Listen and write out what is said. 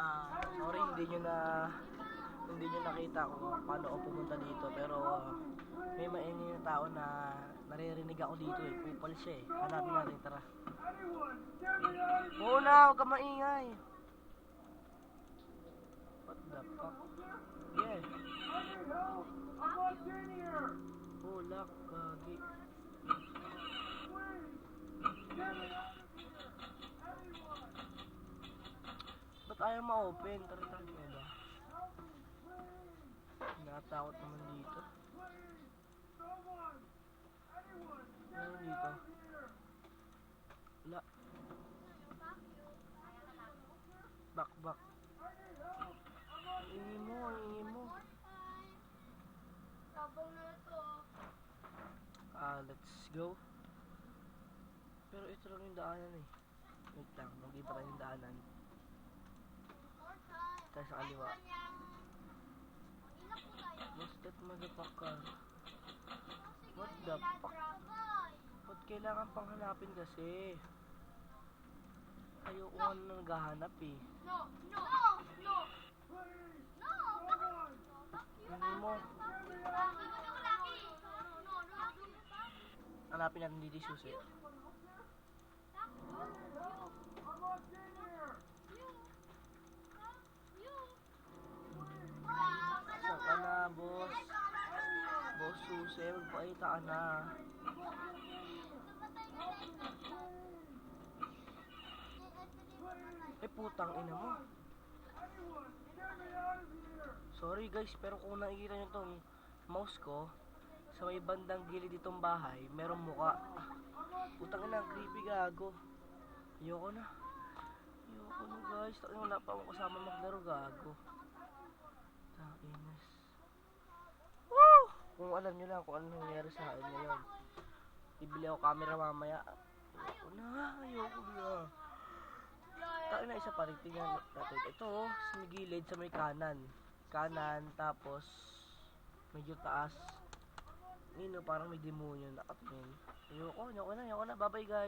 Ah, sorry hindi nyo na hindi nyo nakita kung paano ako pumunta dito pero ah, may maingay na tao na naririnig ako dito eh. Kupal siya eh. Hanapin natin, tara. Muna, huwag ka maingay. What the fuck? Yeah. Hulak, gagi. Ba't ayaw ma-open? Tara, tara, ba? Nakatakot naman dito. Ano dito? Wala. Back, back. Ingi mo, ingi mo. Tabang na ito. Ah, let's go. Pero ito lang yung daanan eh. Wait lang, mag-iba tayo yung daanan. Tayo sa kaliwa. That motherfucker? What the fuck? Ba't kailangan pang hanapin kasi? Ayoko nga na naghahanap eh. No, no, no. No? Hindi mo. Hanapin natin dito yung susi. Saan ka na, boss? Susi, magpakita ka na. Eh, putang ina mo. Sorry guys, pero kung nakikita nyo tong mouse ko, sa may bandang gilid itong bahay, merong muka. Ah, Putang ina, creepy gago. Ayoko na. Ayoko na guys, wala pa akong kasama maglaro gago. Alam nyo lang kung ano nangyayari sa akin ngayon. Bibili ako camera mamaya. Ayoko na, ayoko na. Tayo na isa pa rin, tingnan natin. Ito, oh, sa may gilid, sa may kanan. Kanan, tapos, medyo taas. Nino, parang may demonyo nakatingin. Ayoko, ayoko na, ayoko na. Bye-bye guys.